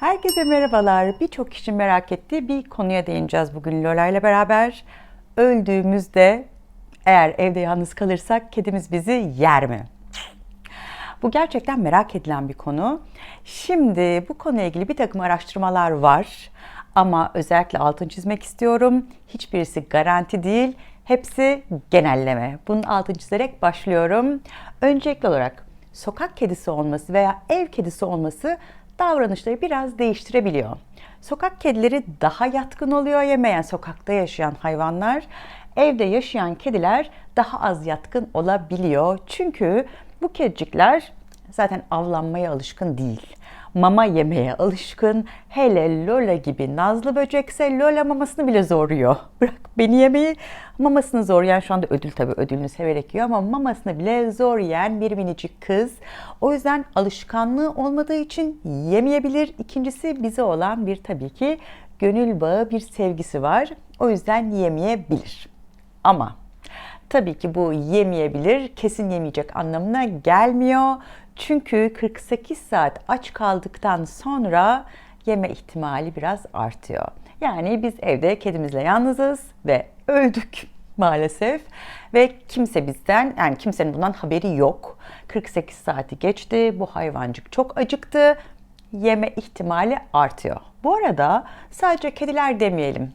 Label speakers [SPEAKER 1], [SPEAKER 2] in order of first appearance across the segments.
[SPEAKER 1] Herkese merhabalar. Birçok kişi merak ettiği bir konuya değineceğiz bugün Lola ile beraber. Öldüğümüzde eğer evde yalnız kalırsak kedimiz bizi yer mi? Bu gerçekten merak edilen bir konu. Şimdi bu konuyla ilgili bir takım araştırmalar var. Ama özellikle altını çizmek istiyorum. Hiçbirisi garanti değil. Hepsi genelleme. Bunun altını çizerek başlıyorum. Öncelikli olarak sokak kedisi olması veya ev kedisi olması davranışları biraz değiştirebiliyor. Sokak kedileri daha yatkın oluyor yemeyen sokakta yaşayan hayvanlar. Evde yaşayan kediler daha az yatkın olabiliyor. Çünkü bu kedicikler zaten avlanmaya alışkın değil. Mama yemeye alışkın. Hele Lola gibi nazlı böcekse Lola mamasını bile zor yiyor. Bırak beni yemeyi mamasını zor yiyen şu anda ödül tabii ödülünü severek yiyor ama mamasını bile zor yiyen bir minicik kız. O yüzden alışkanlığı olmadığı için yemeyebilir. İkincisi bize olan bir tabii ki gönül bağı bir sevgisi var. O yüzden yemeyebilir. Ama Tabii ki bu yemeyebilir, kesin yemeyecek anlamına gelmiyor. Çünkü 48 saat aç kaldıktan sonra yeme ihtimali biraz artıyor. Yani biz evde kedimizle yalnızız ve öldük maalesef ve kimse bizden yani kimsenin bundan haberi yok. 48 saati geçti. Bu hayvancık çok acıktı. Yeme ihtimali artıyor. Bu arada sadece kediler demeyelim.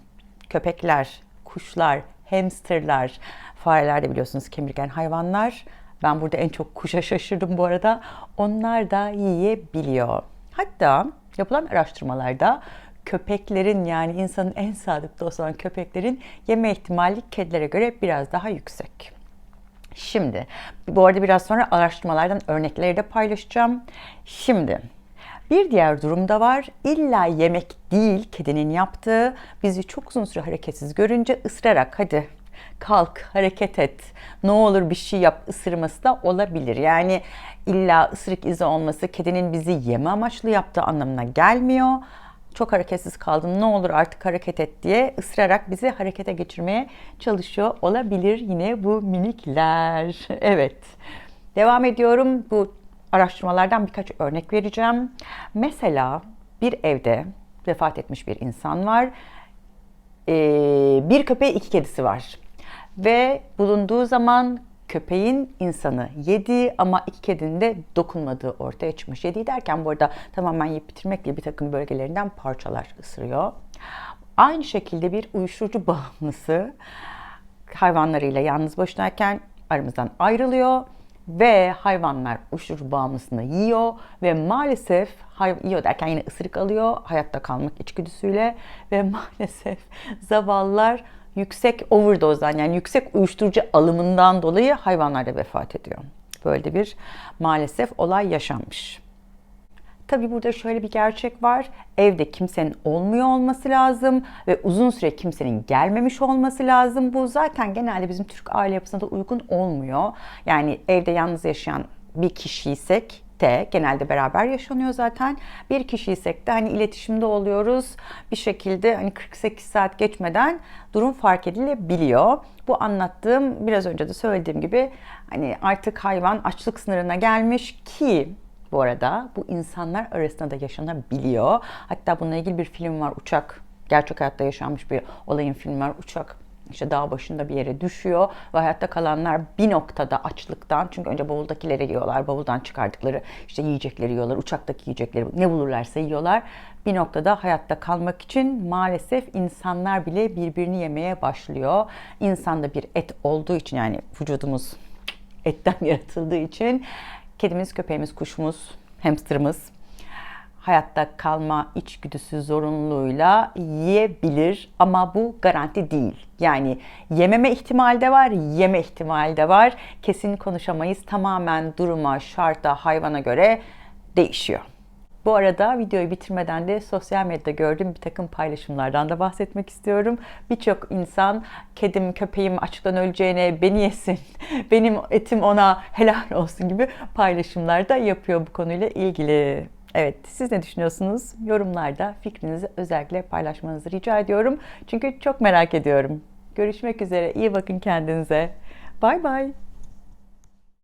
[SPEAKER 1] Köpekler, kuşlar, hamsterlar, fareler de biliyorsunuz kemirgen hayvanlar. Ben burada en çok kuşa şaşırdım bu arada. Onlar da yiyebiliyor. Hatta yapılan araştırmalarda köpeklerin yani insanın en sadık dostu olan köpeklerin yeme ihtimali kedilere göre biraz daha yüksek. Şimdi bu arada biraz sonra araştırmalardan örnekleri de paylaşacağım. Şimdi bir diğer durum da var. İlla yemek değil kedinin yaptığı bizi çok uzun süre hareketsiz görünce ısırarak hadi kalk hareket et ne olur bir şey yap ısırması da olabilir. Yani illa ısırık izi olması kedinin bizi yeme amaçlı yaptığı anlamına gelmiyor. Çok hareketsiz kaldım ne olur artık hareket et diye ısırarak bizi harekete geçirmeye çalışıyor olabilir yine bu minikler. Evet. Devam ediyorum. Bu araştırmalardan birkaç örnek vereceğim. Mesela bir evde vefat etmiş bir insan var. Ee, bir köpeği iki kedisi var. Ve bulunduğu zaman köpeğin insanı yedi ama iki kedinin de dokunmadığı ortaya çıkmış. Yediği derken bu arada tamamen yiyip bitirmekle bir takım bölgelerinden parçalar ısırıyor. Aynı şekilde bir uyuşturucu bağımlısı hayvanlarıyla yalnız başınayken aramızdan ayrılıyor ve hayvanlar uyuşturucu bağımlısını yiyor ve maalesef yiyor derken yine ısırık alıyor hayatta kalmak içgüdüsüyle ve maalesef zavallılar yüksek overdose'dan yani yüksek uyuşturucu alımından dolayı hayvanlar da vefat ediyor. Böyle bir maalesef olay yaşanmış. Tabi burada şöyle bir gerçek var. Evde kimsenin olmuyor olması lazım ve uzun süre kimsenin gelmemiş olması lazım. Bu zaten genelde bizim Türk aile yapısına da uygun olmuyor. Yani evde yalnız yaşayan bir kişiysek de genelde beraber yaşanıyor zaten. Bir kişiysek de hani iletişimde oluyoruz. Bir şekilde hani 48 saat geçmeden durum fark edilebiliyor. Bu anlattığım biraz önce de söylediğim gibi hani artık hayvan açlık sınırına gelmiş ki bu arada bu insanlar arasında da yaşanabiliyor. Hatta bununla ilgili bir film var Uçak. Gerçek hayatta yaşanmış bir olayın filmi var Uçak işte dağ başında bir yere düşüyor ve hayatta kalanlar bir noktada açlıktan çünkü önce bavuldakileri yiyorlar, bavuldan çıkardıkları işte yiyecekleri yiyorlar, uçaktaki yiyecekleri ne bulurlarsa yiyorlar. Bir noktada hayatta kalmak için maalesef insanlar bile birbirini yemeye başlıyor. İnsan da bir et olduğu için yani vücudumuz etten yaratıldığı için kedimiz, köpeğimiz, kuşumuz, hamsterımız hayatta kalma içgüdüsü zorunluluğuyla yiyebilir ama bu garanti değil. Yani yememe ihtimali de var, yeme ihtimali de var. Kesin konuşamayız. Tamamen duruma, şarta, hayvana göre değişiyor. Bu arada videoyu bitirmeden de sosyal medyada gördüğüm bir takım paylaşımlardan da bahsetmek istiyorum. Birçok insan kedim, köpeğim açlıktan öleceğine beni yesin, benim etim ona helal olsun gibi paylaşımlar da yapıyor bu konuyla ilgili. Evet, siz ne düşünüyorsunuz? Yorumlarda fikrinizi özellikle paylaşmanızı rica ediyorum. Çünkü çok merak ediyorum. Görüşmek üzere. İyi bakın kendinize. Bay bay.